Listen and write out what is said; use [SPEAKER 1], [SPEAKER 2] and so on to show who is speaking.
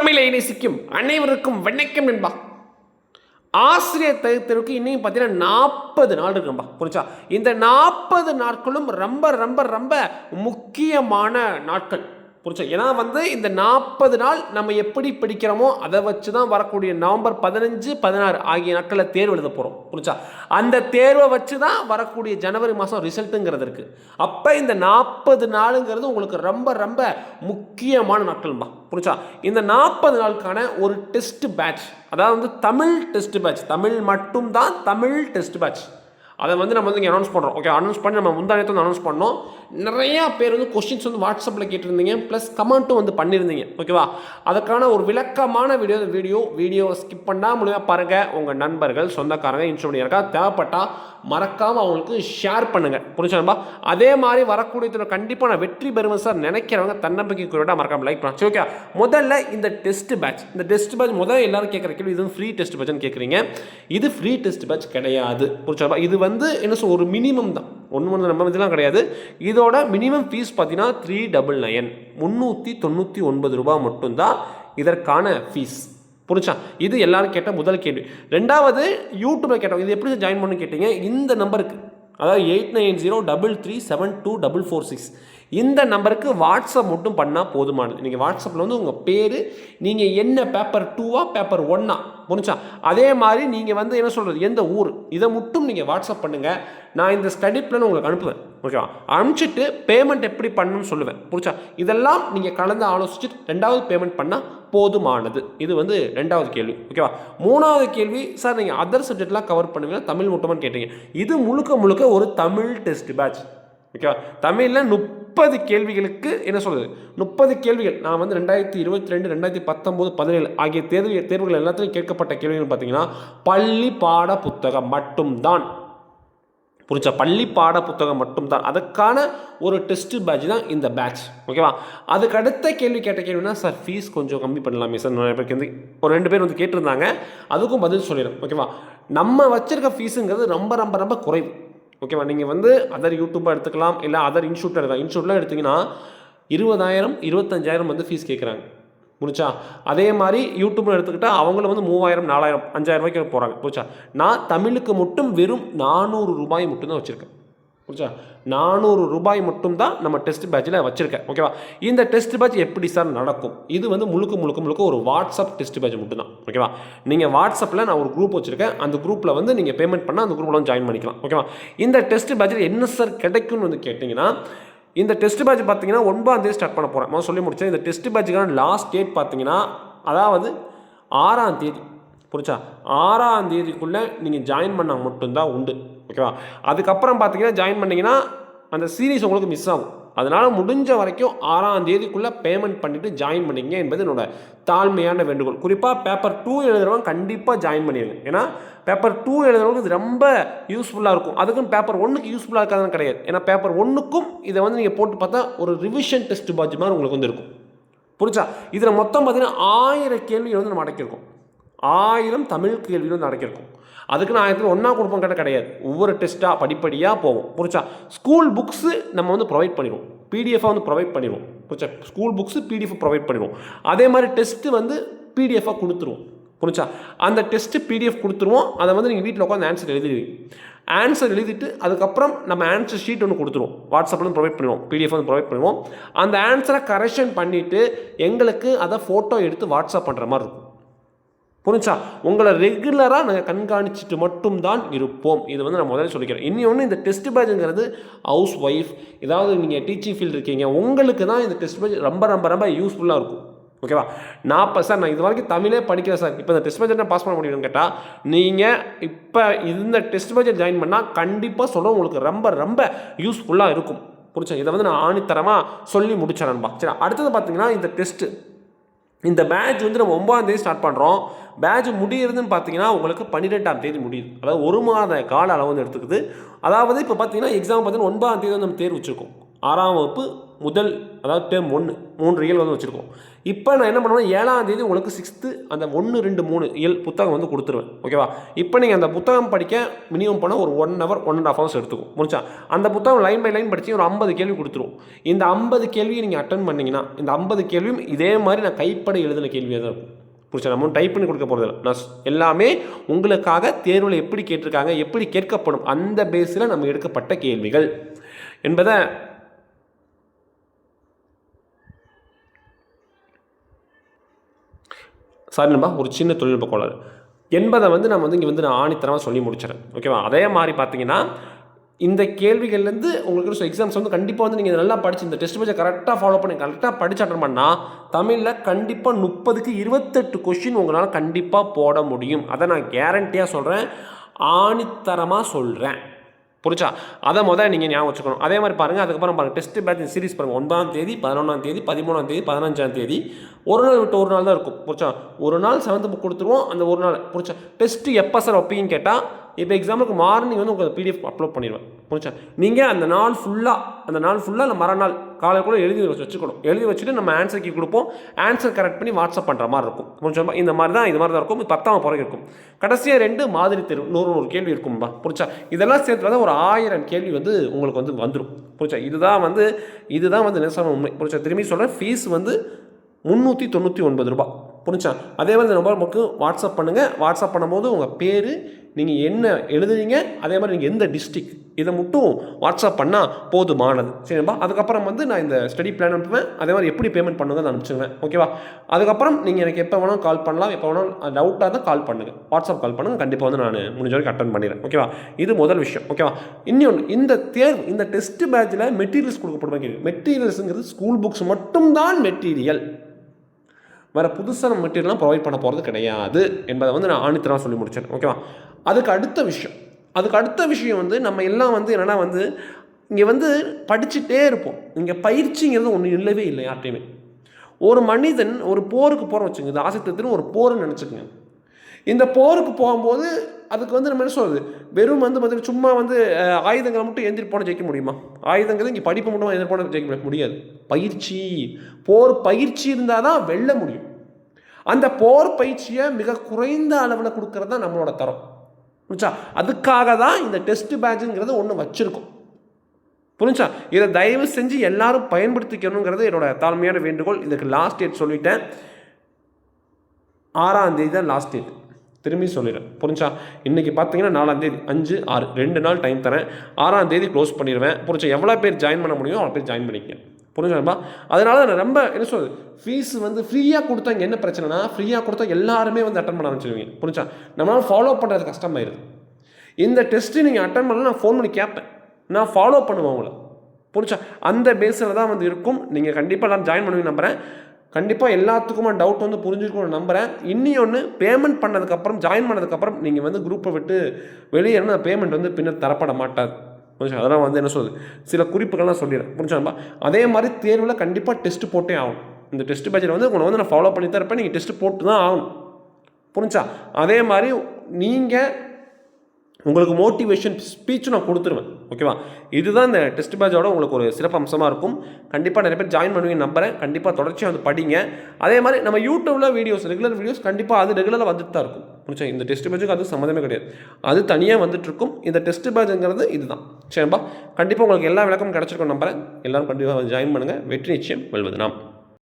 [SPEAKER 1] தமிழை நேசிக்கும் அனைவருக்கும் வணக்கம் என்பா. ஆசிரியர் தகுத்தருக்கு இன்னும் பார்த்தீங்கன்னா நாற்பது நாள் இருக்கும்பா புரிச்சா இந்த நாற்பது நாட்களும் ரொம்ப ரொம்ப ரொம்ப முக்கியமான நாட்கள். புரிச்சா ஏன்னா வந்து இந்த நாற்பது நாள் நம்ம எப்படி படிக்கிறோமோ அதை வச்சு தான் வரக்கூடிய நவம்பர் பதினஞ்சு பதினாறு ஆகிய நாட்களில் தேர்வு எழுத போகிறோம் புரிச்சா அந்த தேர்வை வச்சு தான் வரக்கூடிய ஜனவரி மாதம் ரிசல்ட்டுங்கிறது இருக்குது அப்போ இந்த நாற்பது நாளுங்கிறது உங்களுக்கு ரொம்ப ரொம்ப முக்கியமான நாட்கள்பா புரிச்சா இந்த நாற்பது நாளுக்கான ஒரு டெஸ்ட் பேட்ச் அதாவது வந்து தமிழ் டெஸ்ட் பேட்ச் தமிழ் மட்டும்தான் தமிழ் டெஸ்ட் பேட்ச். அதை வந்து நம்ம வந்து இங்கே அனௌன்ஸ் பண்ணுறோம் ஓகே அனௌன்ஸ் பண்ணி நம்ம முந்தானத்தை வந்து அனௌன்ஸ் பண்ணோம். நிறையா பேர் வந்து கொஸ்டின்ஸ் வந்து வாட்ஸ்அப்பில் கேட்டிருந்தீங்க ப்ளஸ் கமெண்ட்டும் வந்து பண்ணியிருந்தீங்க. ஓகேவா அதுக்கான ஒரு விளக்கமான வீடியோ வீடியோ வீடியோ ஸ்கிப் பண்ணால் முடியாமல் பாருங்கள் உங்கள் நண்பர்கள் சொந்தக்காரங்க இன்ஸ்ட்ருமெண்ட் இருக்கா தேவைப்பட்டால் மறக்காமல் அவங்களுக்கு ஷேர் பண்ணுங்கள் புரிஞ்சுப்பா அதே மாதிரி வரக்கூடிய கண்டிப்பாக நான் வெற்றி பெறுவேன் சார் நினைக்கிறவங்க தன்னம்பிக்கை குறிப்பிட்டா மறக்காமல் லைக் பண்ணலாம் ஓகே முதல்ல இந்த டெஸ்ட் பேட்ச் இந்த டெஸ்ட் பேட்ச் முதல்ல எல்லாரும் கேட்குற கேள்வி இது ஃப்ரீ டெஸ்ட் பேட்ச்னு கேட்குறீங்க. இது ஃப்ரீ டெஸ்ட் பேட்ச் கிடையாது. புரிஞ்சுப்பா இது வந்து என்ன சொல் ஒரு மினிமம் தான். ஒன்று ஒன்று நம்ம இதெல்லாம் கிடையாது. இது இதோட மினிமம் ஃபீஸ் பார்த்தீங்கன்னா த்ரீ டபுள் நயன் முந்நூற்றி தொண்ணூற்றி ஒன்பது ரூபாய் மட்டும்தான் இதற்கான ஃபீஸ் புரிச்சா இது எல்லாரும் கேட்ட முதல் கேள்வி. ரெண்டாவது யூடியூப்பில் கேட்டோம் இது எப்படி ஜாயின் பண்ணு கேட்டீங்க? இந்த நம்பருக்கு அதாவது eight nine zero double three seven two double four six இந்த நம்பருக்கு வாட்ஸ்அப் மட்டும் பண்ணால் போதுமானது. நீங்கள் வாட்ஸ்அப்பில் வந்து உங்கள் பேர் நீங்கள் என்ன பேப்பர் டூவா பேப்பர் ஒன்னா புரிஞ்சா அதே மாதிரி நீங்கள் வந்து என்ன சொல்கிறது எந்த ஊர்? இதை மட்டும் நீங்கள் வாட்ஸ்அப் பண்ணுங்கள் நான் இந்த ஸ்டடி பிளான் உங்களுக்கு அனுப்புவேன். ஓகேவா அனுப்பிச்சிட்டு பேமெண்ட் எப்படி பண்ணணும்னு சொல்லுவேன். புரிச்சா இதெல்லாம் நீங்கள் கலந்து ஆலோசிச்சுட்டு ரெண்டாவது பேமெண்ட் பண்ணால் போதுமானது. இது வந்து ரெண்டாவது கேள்வி. ஓகேவா மூணாவது கேள்வி சார் நீங்கள் அதர் சப்ஜெக்ட்லாம் கவர் பண்ணுவீங்க தமிழ் மட்டுமான்னு கேட்டீங்க. இது முழுக்க முழுக்க ஒரு தமிழ் டெஸ்ட் பேட்ச் ஓகேவா? தமிழில் முப்பது கேள்விகளுக்கு என்ன சொல்கிறது முப்பது கேள்விகள். நான் வந்து ரெண்டாயிரத்தி இருபத்தி ரெண்டு ரெண்டாயிரத்தி பத்தொம்போது பதினேழு ஆகிய தேர்வு தேர்வுகள் எல்லாத்துலையும் கேட்கப்பட்ட கேள்விகள் பார்த்தீங்கன்னா பள்ளி பாட புத்தகம் மட்டும்தான். புரிச்சா பள்ளி பாட புத்தகம் மட்டும்தான். அதுக்கான ஒரு டெஸ்ட் பேட்ச் தான் இந்த பேட்ச் ஓகேவா? அதுக்கு அடுத்த கேள்வி கேட்ட கேள்வினா சார் ஃபீஸ் கொஞ்சம் கம்மி பண்ணலாமே சார். நிறைய பேருக்கு வந்து ஒரு ரெண்டு பேர் வந்து கேட்டிருந்தாங்க. அதுக்கும் பதில் சொல்லிடுறேன். ஓகேவா? நம்ம வச்சிருக்க ஃபீஸுங்கிறது ரொம்ப ரொம்ப ரொம்ப குறைவு. ஓகேவா? நீங்கள் வந்து அதர் யூடியூப்பாக எடுத்துக்கலாம் இல்லை அதர் இன்ஸ்டியூட் எடுக்கலாம் இன்ஸ்டியூட்லாம் எடுத்திங்கன்னா இருபதாயிரம் இருபத்தஞ்சாயிரம் வந்து ஃபீஸ் கேட்குறாங்க முடிச்சா அதே மாதிரி யூடியூப்பில் எடுத்துக்கிட்டால் அவங்களும் வந்து மூவாயிரம் நாலாயிரம் அஞ்சாயிரம் ரூபாய்க்கு போகிறாங்க புரிச்சா நான் தமிழுக்கு மட்டும் வெறும் நானூறு ரூபாய் மட்டும்தான் வச்சுருக்கேன். புரிச்சா நானூறு ரூபாய் மட்டும் தான் நம்ம டெஸ்ட் பேட்சில் வச்சுருக்கேன். ஓகேவா இந்த டெஸ்ட் பேட்ச் எப்படி சார் நடக்கும்? இது வந்து முழுக்க முழுக்க முழுக்க ஒரு வாட்ஸ்அப் டெஸ்ட் பேட்ச் மட்டும் தான் ஓகேவா நீங்கள் வாட்ஸ்அப்பில் நான் ஒரு குரூப் வச்சுருக்கேன். அந்த குரூப்பில் வந்து நீங்கள் பேமெண்ட் பண்ணால் அந்த குரூப்பில் வந்து ஜாயின் பண்ணிக்கலாம். ஓகேவா இந்த டெஸ்ட் பேட்சில் என்ன சார் கிடைக்கும்னு வந்து கேட்டிங்கன்னா இந்த டெஸ்ட் பேட்ச் பார்த்தீங்கன்னா ஒன்பதாந்தேதி ஸ்டார்ட் பண்ண போகிறேன் நான் சொல்லி முடிச்சேன். இந்த டெஸ்ட் பேட்சுக்கான லாஸ்ட் டேட் பார்த்தீங்கன்னா அதாவது ஆறாம் தேதி. புரிச்சா ஆறாம் தேதிக்குள்ளே நீங்கள் ஜாயின் பண்ணால் மட்டும்தான் உண்டு. ஓகேவா அதுக்கப்புறம் பார்த்தீங்கன்னா ஜாயின் பண்ணிங்கன்னா அந்த சீரீஸ் உங்களுக்கு மிஸ் ஆகும். அதனால் முடிஞ்ச வரைக்கும் ஆறாம் தேதிக்குள்ளே பேமெண்ட் பண்ணிவிட்டு ஜாயின் பண்ணிங்க என்பது என்னோட தாழ்மையான வேண்டுகோள். குறிப்பாக பேப்பர் டூ எழுதுறவங்க கண்டிப்பாக ஜாயின் பண்ணிடுங்க ஏன்னா பேப்பர் டூ எழுதுறவங்களுக்கு இது ரொம்ப யூஸ்ஃபுல்லாக இருக்கும். அதுக்கும் பேப்பர் ஒன்றுக்கு யூஸ்ஃபுல்லாக இருக்காதுன்னு கிடையாது. ஏன்னா பேப்பர் ஒன்றுக்கும் இதை வந்து நீங்கள் போட்டு பார்த்தா ஒரு ரிவிஷன் டெஸ்ட் பாஜ் மாதிரி உங்களுக்கு வந்து இருக்கும். புரிச்சா இதில் மொத்தம் பார்த்தீங்கன்னா ஆயிரம் கேள்வி வந்து நம்ம அடக்கியிருக்கோம். ஆயிரம் தமிழ் கேள்வியும் வந்து அடக்கியிருக்கோம் அதுக்கு நான் ஆயிரத்தில் ஒன்றா கொடுப்போம் கேட்டால் கிடையாது. ஒவ்வொரு டெஸ்ட்டாக படிப்படியாக போவோம் புரிச்சா ஸ்கூல் புக்ஸு நம்ம வந்து ப்ரொவைட் பண்ணிடுவோம். பிடிஎஃபாக வந்து ப்ரொவைட் பண்ணிடுவோம். புரிச்சா ஸ்கூல் புக்ஸு பிடிஎஃப் ப்ரொவைட் பண்ணிடுவோம். அதே மாதிரி டெஸ்ட்டு வந்து பிடிஎஃபாக கொடுத்துருவோம். புரிச்சா அந்த டெஸ்ட்டு பிடிஎஃப் கொடுத்துருவோம். அதை வந்து நீங்கள் வீட்டில் உட்காந்து ஆன்சர் எழுதிடுவீங்க. ஆன்சர் எழுதிட்டு அதுக்கப்புறம் நம்ம ஆன்சர் ஷீட் ஒன்று கொடுத்துருவோம். வாட்ஸ்அப்பில் ப்ரொவைட் பண்ணுவோம் பிடிஎஃப் வந்து ப்ரொவைட் பண்ணுவோம். அந்த ஆன்சரை கரெக்ஷன் பண்ணிவிட்டு எங்களுக்கு அதை ஃபோட்டோ எடுத்து வாட்ஸ்அப் பண்ணுற மாதிரி இருக்கும். புரிஞ்சா? உங்களை ரெகுலராக நாங்கள் கண்காணிச்சுட்டு மட்டும்தான் இருப்போம். இது வந்து நான் முதல்ல சொல்லிக்கிறேன். இன்னொன்று இந்த டெஸ்ட் பேட்சுங்கிறது ஹவுஸ் ஒய்ஃப் ஏதாவது நீங்கள் டீச்சிங் ஃபீல்டு இருக்கீங்க உங்களுக்கு தான் இந்த டெஸ்ட் பேட்ச் ரொம்ப ரொம்ப ரொம்ப யூஸ்ஃபுல்லாக இருக்கும். ஓகேவா நான் இப்போ சார் நான் இது வரைக்கும் தமிழே படிக்கிறேன் சார் இப்போ இந்த டெஸ்ட் பட்ஜெட் பாஸ் பண்ண முடியும்னு கேட்டால் நீங்கள் இப்போ இந்த டெஸ்ட் பட்ஜெட் ஜாயின் பண்ணால் கண்டிப்பாக சொல்ல உங்களுக்கு ரொம்ப ரொம்ப யூஸ்ஃபுல்லாக இருக்கும். புரிச்சா இதை வந்து நான் ஆணித்தரமாக சொல்லி முடிச்சேன் நண்பா சரி அடுத்தது பார்த்தீங்கன்னா இந்த டெஸ்ட்டு இந்த பேட்ச் வந்து நம்ம ஒன்பதாம் தேதி ஸ்டார்ட் பண்ணுறோம் பேட்ச் முடியிறதுன்னு பார்த்தீங்கன்னா உங்களுக்கு பன்னிரெண்டாம் தேதி முடியுது. அதாவது ஒரு மாத கால அளவு வந்து எடுத்துக்குது. அதாவது இப்போ பார்த்தீங்கன்னா எக்ஸாம் பார்த்தீங்கன்னா ஒன்பதாம் தேதி வந்து நம்ம தேர்வு வச்சுருக்கோம். ஆறாம் வகுப்பு முதல் அதாவது டேர்ம் ஒன்று மூன்று இயல் வந்து வச்சுருக்கோம். இப்போ நான் என்ன பண்ணுவேன் ஏழாம் தேதி உங்களுக்கு சிக்ஸ்த்து அந்த ஒன்று ரெண்டு மூணு இயல் புத்தகம் வந்து கொடுத்துருவேன். ஓகேவா இப்போ நீங்கள் அந்த புத்தகம் படிக்க மினிமம் பண்ணால் ஒரு one hour one and half hours எடுத்துக்கும் முடிச்சா அந்த புத்தகம் லைன் பை லைன் படித்து ஒரு ஐம்பது கேள்வி கொடுத்துருவோம். இந்த ஐம்பது கேள்வியை நீங்கள் அட்டன் பண்ணீங்கன்னா இந்த ஐம்பது கேள்வியும் இதே மாதிரி நான் கைப்பட எழுதின கேள்வியாக தான் இருக்கும். புரிச்சா நம்ம டைப் பண்ணி கொடுக்க போகிறது நான் எல்லாமே உங்களுக்காக தேர்வில் எப்படி கேட்டிருக்காங்க எப்படி கேட்கப்படும் அந்த பேஸில் நம்ம எடுக்கப்பட்ட கேள்விகள். என்பதை சாரி ஒரு சின்ன தொழில்நுட்ப கோளாறு. என்பதை வந்து நம்ம வந்து இங்கே வந்து நான் ஆணித்தரமாக சொல்லி முடிச்சிடறேன். ஓகேவா அதே மாதிரி பார்த்தீங்கன்னா இந்த கேள்விகள்லேருந்து உங்களுக்கு எக்ஸாம்ஸ் வந்து கண்டிப்பாக வந்து நீங்கள் நல்லா படிச்சு இந்த டெஸ்ட் பேஜை கரெக்டாக ஃபாலோ பண்ணி கரெக்டாக படிச்சு அட்டன் பண்ணால் தமிழில் கண்டிப்பாக முப்பதுக்கு இருபத்தெட்டு கொஷின் உங்களால் கண்டிப்பாக போட முடியும். அதை நான் கேரண்டியாக சொல்கிறேன் ஆணித்தரமாக சொல்கிறேன் புரிச்சா அதை முதல்ல நீங்கள் ஞாபகம் வச்சுக்கணும். அதே மாதிரி பாருங்கள் அதுக்கப்புறம் பாருங்கள் டெஸ்ட் பேட்ச் சீரிஸ் பாருங்கள் ஒன்பதாம் தேதி பதினொன்றாம் தேதி பதிமூணாம் தேதி பதினஞ்சாம் தேதி. ஒரு நாள் விட்டு ஒரு நாள் தான் இருக்கும். புரிச்சா ஒரு நாள் செவன்த் புக் கொடுத்துருவோம் அந்த ஒரு நாள். புரிச்சா டெஸ்ட்டு எப்போ சார் வைப்பீங்கன்னு கேட்டால் இப்போ எக்ஸாம்பிளுக்கு மார்னிங் வந்து உங்களுக்கு பிடிஎஃப் அப்லோட் பண்ணிடுவேன். புரிச்சா நீங்கள் அந்த நாள் ஃபுல்லாக அந்த நாள் ஃபுல்லாக அந்த மறுநாள் காலையில் கூட எழுதி வச்சு வச்சுக்கணும். எழுதி வச்சுட்டு நம்ம ஆன்சர் கீ கொடுப்போம். ஆன்சர் கரெக்ட் பண்ணி வாட்ஸ்அப் பண்ணுற மாதிரி இருக்கும். கொஞ்சம் இந்த மாதிரி தான் இது மாதிரி தான் இருக்கும். பத்தாம் பிறகு இருக்கும். கடைசியாக ரெண்டு மாதிரி தெரு நூறு நூறு கேள்வி இருக்கும்பா புரிச்சா இதெல்லாம் சேர்த்து தான் ஒரு ஆயிரம் கேள்வி வந்து உங்களுக்கு வந்து வந்துடும் புரிச்சா இதுதான் வந்து இதுதான் வந்து நிசம் உண்மை? புரிச்சா திரும்பி சொல்கிறேன் ஃபீஸ் வந்து முந்நூற்றி தொண்ணூற்றி ஒன்பது ரூபாய். புரிஞ்சா? அதே மாதிரி இந்த நம்பர் நமக்கு வாட்ஸ்அப் பண்ணுங்கள் வாட்ஸ்அப் பண்ணும்போது உங்கள் பேர் நீங்கள் என்ன எழுதுறீங்க அதே மாதிரி நீங்கள் எந்த டிஸ்ட்ரிக் இதை மட்டும் வாட்ஸ்அப் பண்ணால் போதுமானது. சரிப்பா அதுக்கப்புறம் வந்து நான் இந்த ஸ்டடி பிளான் அனுப்புவேன். அதே மாதிரி எப்படி பேமெண்ட் பண்ணுங்க நான் அனுப்பிச்சிடுவேன் ஓகேவா அதுக்கப்புறம் நீங்கள் எனக்கு எப்போ வேணாலும் கால் பண்ணலாம். எப்போ வேணாலும் டவுட்டாக தான் கால் பண்ணுங்கள் வாட்ஸ்அப் கால் பண்ணுங்கள் கண்டிப்பாக வந்து நான் முடிஞ்ச வரைக்கும் அட்டன் பண்ணிடுறேன். ஓகேவா இது முதல் விஷயம். ஓகேவா இன்னொன்று இந்த தேர்வு இந்த டெஸ்ட் பேட்சில் மெட்டீரியல்ஸ் கொடுக்கப்படுவாங்க. மெட்டீரியல்ஸுங்கிறது ஸ்கூல் புக்ஸ் மட்டும்தான் மெட்டீரியல் வேறு புதுசாக நம்ம மெட்டீரியல்லாம் ப்ரொவைட் பண்ண போகிறது கிடையாது என்பதை வந்து நான் ஆணித்தரமாக சொல்லி முடிச்சேன். ஓகேவா அதுக்கு அடுத்த விஷயம். அதுக்கு அடுத்த விஷயம் வந்து நம்ம எல்லாம் வந்து என்னென்னா வந்து இங்கே வந்து படிச்சுட்டே இருப்போம். இங்கே பயிற்சிங்கிறது ஒன்று இல்லவே இல்லை யார்ட்டையுமே ஒரு மனிதன் ஒரு போருக்கு போகிறோம் வச்சுங்க இது ஆசைத்தத்தின்னு ஒரு போர்னு நினச்சிக்கோங்க. இந்த போருக்கு போகும்போது அதுக்கு வந்து நம்ம என்ன சொல்றது? வெறும் வந்து பார்த்தீங்கன்னா சும்மா வந்து ஆயுதங்களை மட்டும் எந்திரி போன ஜெயிக்க முடியுமா? ஆயுதங்கள் இங்கே படிப்பு மட்டும் எந்திரி போன ஜெயிக்க முடியாது. முடியாது. பயிற்சி. போர் பயிற்சி இருந்தால் தான் வெல்ல முடியும். அந்த போர் பயிற்சியை மிக குறைந்த அளவில் கொடுக்கறது தான் நம்மளோட தரம். புரிஞ்சா? அதுக்காக தான் இந்த டெஸ்ட் பேட்சுங்கிறது ஒன்று வச்சுருக்கோம். புரிஞ்சா? இதை தயவு செஞ்சு எல்லாரும் பயன்படுத்திக்கணுங்கிறது என்னோட தாழ்மையான வேண்டுகோள். இதுக்கு லாஸ்ட் டேட் சொல்லிட்டேன். ஆறாம் தேதி தான் லாஸ்ட் டேட் திரும்பி சொல்லிடுறேன். புரிஞ்சா? இன்றைக்கி பார்த்தீங்கன்னா நாலாம் தேதி அஞ்சு ஆறு ரெண்டு நாள் டைம் தரேன். ஆறாம் தேதி க்ளோஸ் பண்ணிடுவேன். புரிஞ்சா? எவ்வளோ பேர் ஜாயின் பண்ண முடியுமோ அவ்வளோ பேர் ஜாயின் பண்ணிக்கங்க. புரிஞ்சுப்பா அதனால நான் ரொம்ப என்ன சொல்றது? ஃபீஸ் வந்து ஃப்ரீயாக கொடுத்தா இங்கே என்ன பிரச்சனைனா ஃப்ரீயாக கொடுத்தா எல்லாருமே வந்து அட்டன் பண்ண ஆரம்பிச்சிருவீங்க. புரிஞ்சா? நம்மளால் ஃபாலோ பண்ணுறது கஷ்டமாயிருது இந்த டெஸ்ட்டு நீங்கள் அட்டன் பண்ணலாம் நான் ஃபோன் பண்ணி கேட்பேன். நான் ஃபாலோ பண்ணுவேன் உங்களை. புரிஞ்சா? அந்த பேஸில் தான் வந்து இருக்கும். நீங்கள் கண்டிப்பாக எல்லாம் ஜாயின் பண்ணுவீங்க நம்புகிறேன் கண்டிப்பாக எல்லாத்துக்குமே டவுட் வந்து புரிஞ்சுக்கணும்னு நம்புகிறேன் இன்னி ஒன்று பேமெண்ட் பண்ணதுக்கப்புறம் ஜாயின் பண்ணதுக்கப்புறம் நீங்கள் வந்து குரூப்பை விட்டு வெளியே வெளியேறினா பேமெண்ட் வந்து பின்னர் தரப்பட மாட்டாது. புரிஞ்சா அதெல்லாம் வந்து என்ன சொல்லுது சில குறிப்புகள்லாம் சொல்லிடுறேன். புரிஞ்சாம்பா அதே மாதிரி தேர்வில் கண்டிப்பாக டெஸ்ட் போட்டே ஆகும் இந்த டெஸ்ட் பட்ஜெட் வந்து உங்களை வந்து நான் ஃபாலோ பண்ணி தான் இருப்பேன். நீங்கள் டெஸ்ட் போட்டு தான் ஆகணும். புரிஞ்சா அதே மாதிரி நீங்கள் உங்களுக்கு மோட்டிவேஷன் ஸ்பீச்சும் நான் கொடுத்துருவேன். ஓகேவா? இதுதான் இந்த டெஸ்ட் பேட்சோட உங்களுக்கு ஒரு சிறப்பு அம்சமாக இருக்கும். கண்டிப்பாக நிறைய பேர் ஜாயின் பண்ணுவீங்க நம்புறேன். கண்டிப்பாக தொடர்ச்சியாக வந்து படிங்க. அதே மாதிரி நம்ம யூடியூப்பில் வீடியோஸ் ரெகுலர் வீடியோஸ் கண்டிப்பாக அது ரெகுலராக வந்துட்டு தான் இருக்கும். புரிச்சா இந்த டெஸ்ட் பேட்சுக்கு அது சம்மந்தமே கிடையாது. அது தனியாக வந்துட்டுருக்கும் இந்த டெஸ்ட் பேட்சுங்கிறது இதுதான். சரிப்பா கண்டிப்பாக உங்களுக்கு எல்லா விளக்கமும் கிடச்சிருக்கும் நம்புறேன். எல்லாரும் கண்டிப்பாக ஜாயின் பண்ணுங்கள் வெற்றி நிச்சயம் வெல்வது. நாம்